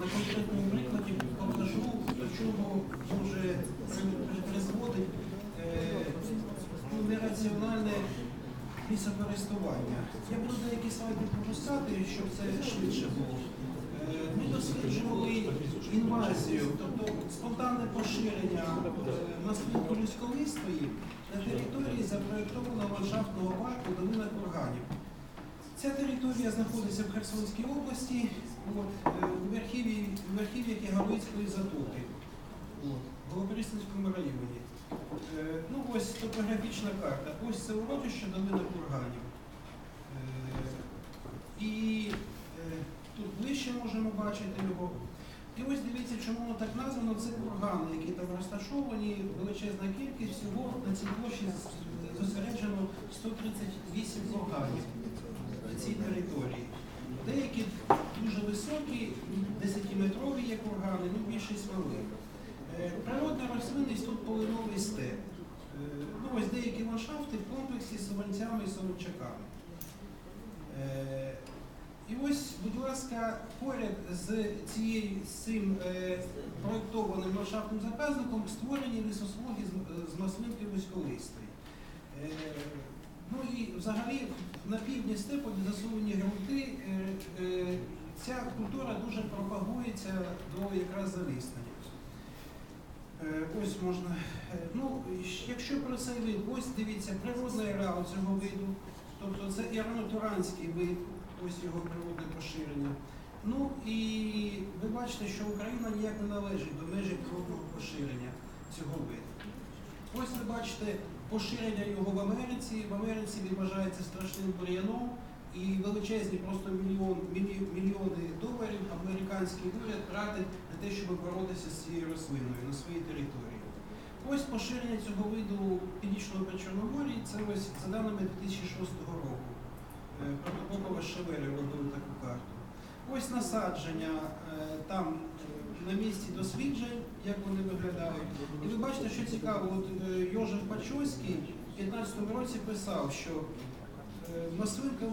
на конкретному прикладі покажу, до чого при- призводить е, ну, нераціональне лісокористування. Я буду деякі слайди пропускати, щоб це швидше було. Е, Ми досліджували інвазію, тобто спонтанне поширення е, наслідку людськолистої на території запроєктованого ландшафтного парку долина курганів. Ця територія знаходиться в Херсонській області, от, е, у верхів'ї у верхів'ї Кігалицької затоки, в Голоборисівському районі. Е, Ну ось топографічна карта. Ось це урочище долина курганів. Е, І тут ближче можемо бачити його. І ось дивіться, чому воно так названо. Це кургани, які там розташовані, величезна кількість, всього на цій площі зосереджено 138 курганів на цій території. Деякі дуже високі, 10-метрові є кургани, ну більшість малих. Е, Природна рослинність тут полиновий степ. Ну, ось деякі ландшафти в комплексі з саванцями і солончаками. Е, І ось, будь ласка, поряд з цією з цим е, проєктованим ландшафтним заказником створені лісосмуги з, з маслинки вузьколистої. Е, Ну і взагалі на півдні степу, де засувані ґрунти, е, е, ця культура дуже пропагується до якраз заліснення. Е, Ось можна. е, Ну, якщо про цей вид, ось дивіться, природний ареал цього виду, тобто це іранотуранський вид, ось його природне поширення. Ну і ви бачите, що Україна ніяк не належить до межі природного поширення цього виду. Ось ви бачите поширення його в Америці. В Америці він вважається страшним бур'яном і величезні просто мільйон, мілі- мільйони доларів американський уряд тратить на те, щоб боротися з цією рослиною на своїй території. Ось поширення цього виду північного Причорномор'я, це ось за даними 2006 року. Е, Протопопова Шевелі робили таку карту. Ось насадження е, там е, на місці досліджень, як вони виглядають. І ви бачите, що цікаво, от Йожев Пачойський в 15-му році писав, що э, маслинка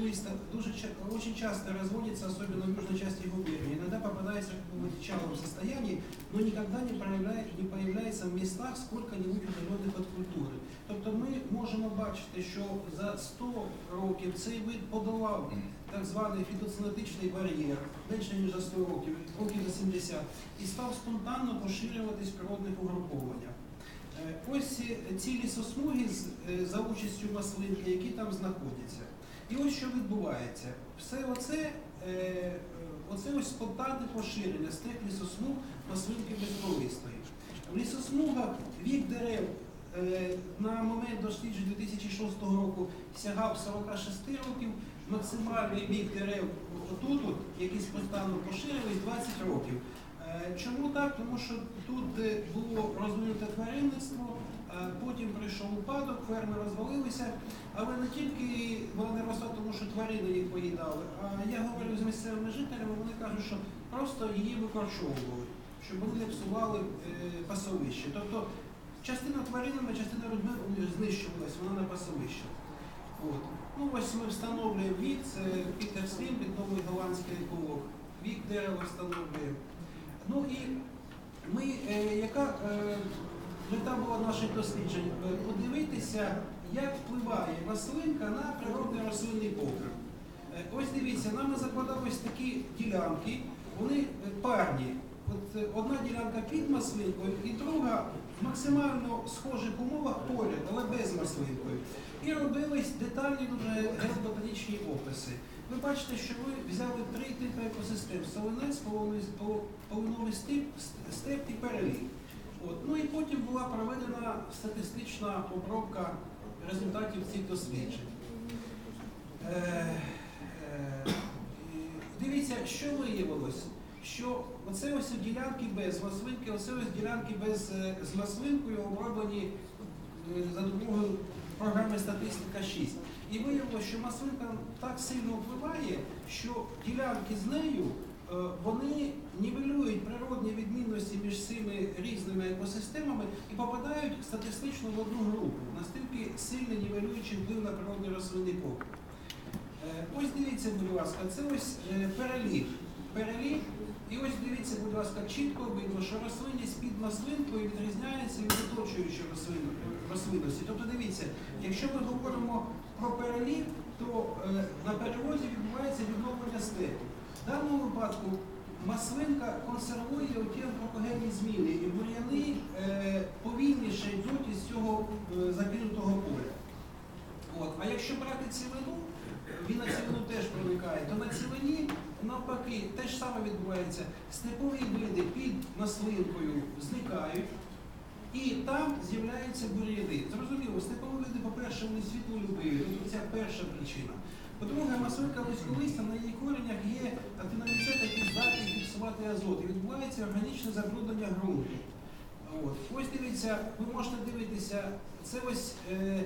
листа дуже очень часто разводится, особенно в южной части губернии. Иногда попадается в одичалом состоянии, но никогда не, проявляет, не появляется в местах сколько-нибудь удалених від культури. Тобто ми можемо бачити, що за 100 років цей вид подолав так званий фітоцинетичний бар'єр, менше ніж за 100 років, років за 70, і став спонтанно поширюватись в природних угрупованнях. Е, Ось ці лісосмуги е, за участю маслинки, які там знаходяться. І ось що відбувається. Все оце, е, оце ось спонтанне поширення з тих лісосмуг маслинки безколистої. В лісосмугах вік дерев на момент досліджень 2006 року сягав 46 років, максимальний вік дерев отут, от, які спонтанно поширились, 20 років. Е, Чому так? Тому що тут було розвинуте тваринництво, е, потім прийшов упадок, ферми розвалилися, але не тільки вона не росла, тому що тварини їх поїдали. А я говорю з місцевими жителями, вони кажуть, що просто її викорчовували, щоб вони псували е, пасовище. Тобто частина тваринами, частина людьми знищувалась, вона на пасовище. От. Ну ось ми встановлюємо вік, це Пітер Слім, відомий голландський еколог. Вік дерева встановлюємо. Ну і ми, е, яка е, мета була наших досліджень? Е, Подивитися, як впливає маслинка на природний рослинний покрив. Ось дивіться, нами закладались такі ділянки, вони парні. От одна ділянка під маслинкою і друга в максимально схожих умовах поряд, але без маслинкою. І робились детальні дуже геоботанічні описи. Ви бачите, що ви взяли три типи екосистем: солонець, полиновий степ, степ і перелік. От. Ну і потім була проведена статистична обробка результатів цих досліджень. Е, е, Дивіться, що виявилось, що оце ось ділянки без маслинки, оце ось ділянки без е, з маслинкою оброблені е, за допомогою програми Статистика 6. І виявилося, що маслинка так сильно впливає, що ділянки з нею е, вони нівелюють природні відмінності між цими різними екосистемами і попадають статистично в одну групу, настільки сильно нівелюючи вплив на природний рослинний покрив. Е, Ось дивіться, будь ласка, це ось е, перелік перелік. І ось дивіться, будь ласка, чітко видно, що рослинність під маслинкою відрізняється від оточуючої рослинності. Тобто дивіться, якщо ми говоримо про перелік, то е, на перевозі відбувається відновлення степу. В даному випадку маслинка консервує оті антропогенні зміни, і бур'яни е, повільніше йдуть із цього е, закинутого поля. От. А якщо брати цілину, він на цілину теж проникає, то на цілині навпаки те ж саме відбувається. Степові види під маслинкою зникають, і там з'являються бур'яни. Зрозуміло, степові види, по-перше, вони світлолюбиві, тобто це перша причина. По-друге, маслинка вузьколистя, на її коренях є актиноміцет, який здатний фіксувати азот. І відбувається органічне забруднення ґрунту. От. Ось дивіться, ви можете дивитися, це ось е,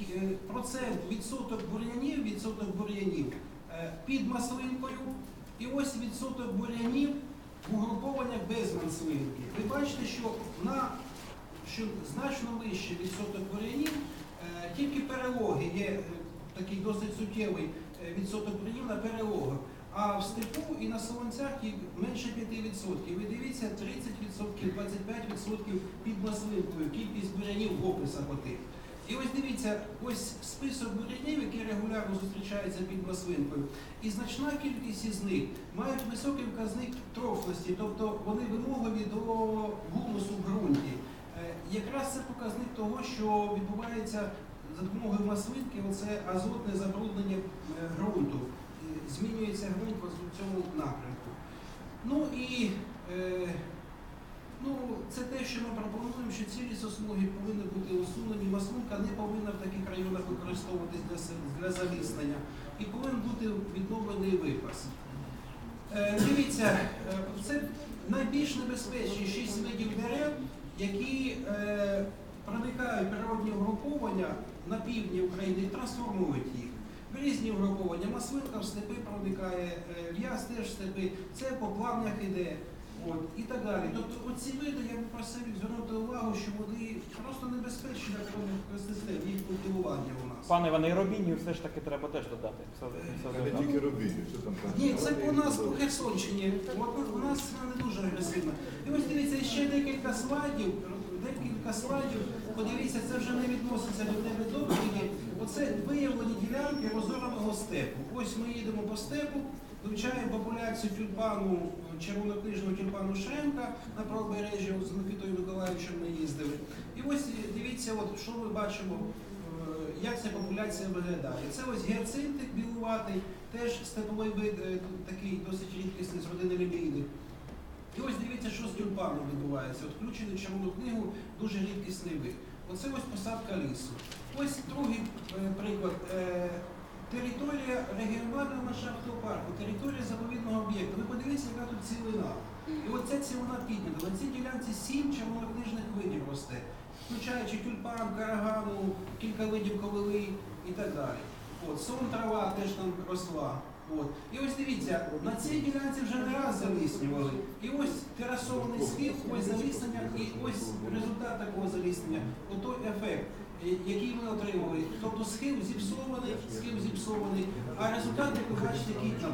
е, процент відсоток бур'янів, відсоток бур'янів е, під маслинкою, і ось відсоток бур'янів в угрупованнях без маслинки. Ви бачите, що на що значно вище відсоток бур'янів, е, тільки перелоги є е, такий досить суттєвий е, відсоток бур'янів на перелогах. А в степу і на солонцях менше 5%. Ви дивіться 30%, 25% під маслинкою, кількість бурянів в описах отих. І ось дивіться, ось список бурянів, які регулярно зустрічаються під маслинкою. І значна кількість із них мають високий вказник трофності, тобто вони вимогливі до гумусу в ґрунті. Якраз це показник того, що відбувається за допомогою маслинки, оце азотне забруднення е, ґрунту. Змінюється ґрунт в цьому напрямку. Ну і е, ну, це те, що ми пропонуємо, що ці лісосмуги повинні бути усунені. Маслинка не повинна в таких районах використовуватись для, для заліснення. І повинен бути відновлений випас. Е, дивіться, е, це найбільш небезпечні шість видів дерев, які е, проникають природні угруповання на півдні України і трансформують їх. Різні угруповання. Маслинка в степи проникає, е, в'яз теж в степи, це по плавнях іде. От, і так далі. Тобто оці види я б просив їх звернути увагу, що вони просто небезпечні для екосистем, їх культивування у нас. Пане Іване, і робінів все ж таки треба теж додати. Все, все Не додати. тільки робіть, що там там. Ні, це по нас по Херсонщині. От у нас вона не дуже агресивна. І ось дивіться, ще декілька слайдів, декілька слайдів. Подивіться, це вже не відноситься до тебе доповіді. Оце виявлені ділянки розореного степу. Ось ми їдемо по степу, вивчаємо популяцію тюльпану, червонокнижного тюльпану Шремка на правобережжі, з Микитою Миколаївичем ми їздили. І ось дивіться, от що ми бачимо, е, як ця популяція виглядає. Це ось гіацинтик білуватий, теж степовий вид, е, такий досить рідкісний з родини лілійних. І ось дивіться, що з тюльпаном відбувається. От включений червону книгу дуже рідкісний вид. Оце ось посадка лісу. Ось другий е, приклад. Територія регіонального ландшафтного парку, територія заповідного об'єкту. Ви подивіться, яка тут цілина. І оця цілина піднята. На цій ділянці сім червонокнижних видів росте, включаючи тюльпан, карагану, кілька видів ковили і так далі. От, сон трава теж там росла. От. І ось дивіться, на цій ділянці вже не раз заліснювали. І ось терасований схил, ось заліснення, і ось результат такого заліснення, отой ефект, який ми отримали. Тобто схил зіпсований, схил зіпсований, а результат, як ви бачите, який там.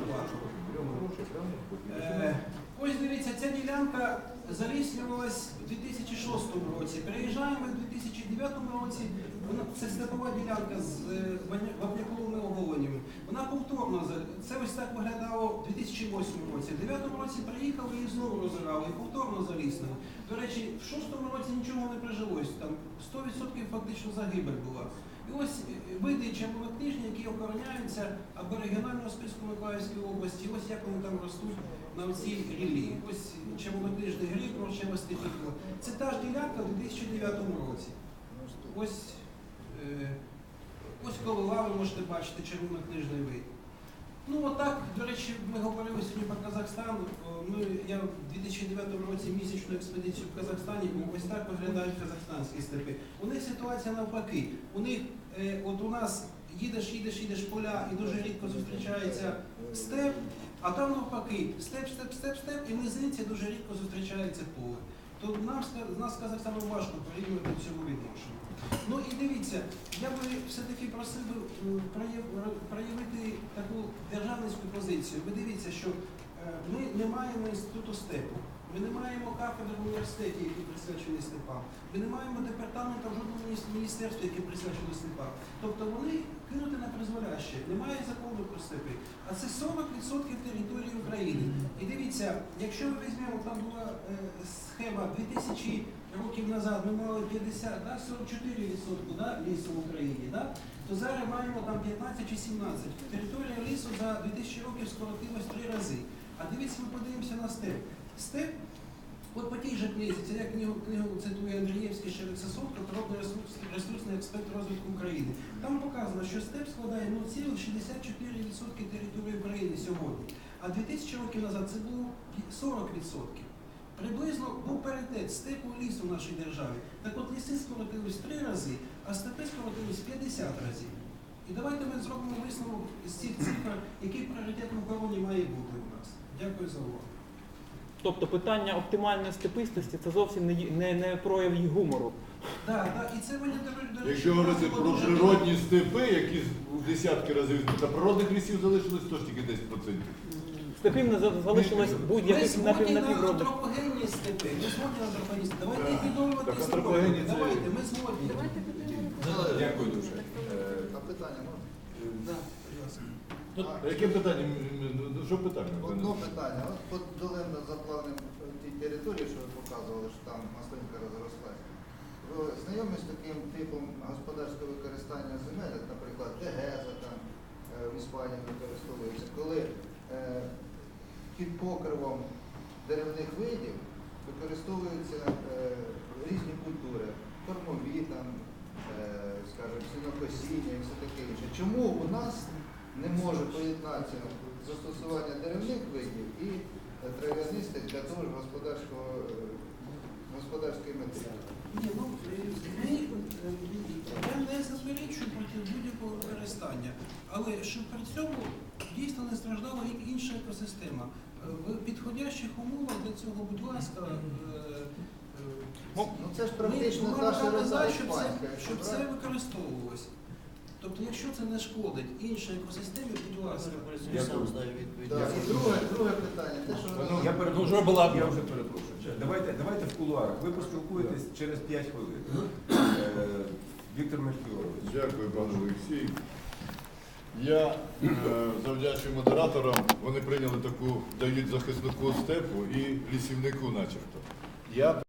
Е, Ось дивіться, ця ділянка заліснювалась у 2006 році. Переїжджаємо в 2009 році. Вона це степова ділянка з е, вапняковими оголеннями. Вона повторно це ось так виглядало у 2008 році. В 2009 році приїхали і знову розирали, і повторно заліснили. До речі, в 2006 році нічого не прижилось. Там 100% фактично загибель була. І ось види види червонокнижні, які охороняються або регіонального списку Миколаївської області, ось як вони там ростуть на цій рілі. Ось червонокнижний гриб, прочева тихо. Це та ж ділянка в 2009 році. Ось, е, ось коло ви можете бачити червонокнижний вид. Ну отак, до речі, ми говорили сьогодні про Казахстан. Ми, я в 2009 році місячну експедицію в Казахстані був. Ось так виглядають казахстанські степи. У них ситуація навпаки. У них, е, от у нас їдеш, їдеш, їдеш поля і дуже рідко зустрічається степ, а там навпаки, степ, степ, степ, степ, і в низинці дуже рідко зустрічається поле. то нам нас з Казахстаном важко порівнювати цьому відношенні. Ну і дивіться, я би все-таки просив би проявити таку державницьку позицію. Ви дивіться, що е, ми не маємо інституту степу, ми не маємо кафедри в університеті, які присвячені степам, ми не маємо департаменту в жодному мініс- міністерстві, яке присвячено степам. Тобто вони кинуті на призволяще, немає закону про степи. А це 40% території України. І дивіться, якщо ми візьмемо, там була е, схема 2000 років назад, ми мали 50, да, 44% да, лісу в Україні, да, то зараз маємо там 15 чи 17. Територія лісу за 2000 років скоротилась три рази. А дивіться, ми подивимося на степ. Степ, от по тій же книзі, це я книгу, книгу цитує Андрієвський ще Сосонко, природний ресурс, ресурсний експерт розвитку України. Там показано, що степ складає 0,64% території України сьогодні. А 2000 років назад це було 40%. Приблизно був паритет степу лісу в нашій державі. Так от ліси скоротились три рази, а степи скоротились 50 разів. І давайте ми зробимо висновок з цих цифр, який пріоритет в обороні має бути у нас. Дякую за увагу. Тобто питання оптимальної степистості це зовсім не, не, не прояв їх гумору. Так, так, і це мені до речі, Якщо говорити було про дуже природні степи, які в десятки разів та природних лісів залишилось теж тільки 10%. Степів не залишилось будь-яких згодні напів на напівродних. антропогенні степи. Ми згодні на антропогенні степи. Давайте Так. відновлювати степи. Давайте, ми згодні. Дякую дуже. А питання можна? Да, будь Яке питання? Ну, Що питання? Одно питання. От по долинно заплавним тій території, що ви показували, що там маслинка розрослась. Ви знайомі з таким типом господарського використання земель, наприклад, дегеза там е, в Іспанії використовується, коли е, під покривом деревних видів використовуються е, різні культури, кормові там, е, скажімо, сінокосіння і все таке інше. Чому у нас не може поєднатися застосування деревних видів і е, трав'янистих для того ж господарського е, господарської мети? Ні, ну, е, я не заперечую проти будь-якого використання, але щоб при цьому дійсно не страждала інша екосистема. В підходящих умовах для цього, будь ласка, е, е, Ну це ж практично ми наша казати, щоб це, щоб це використовувалося. Тобто, якщо це не шкодить іншій екосистемі, будь ласка. Дякую. Так, і друге, друге питання. Те, що ви Я перепрошую, я вже перепрошую. Давайте, давайте в кулуарах. Ви поспілкуєтесь через 5 хвилин. Е, Віктор Мельхіорович. Дякую, пане Олексій. Я е, завдячую модераторам. Вони прийняли таку, дають захиснику степу і лісівнику начебто. Я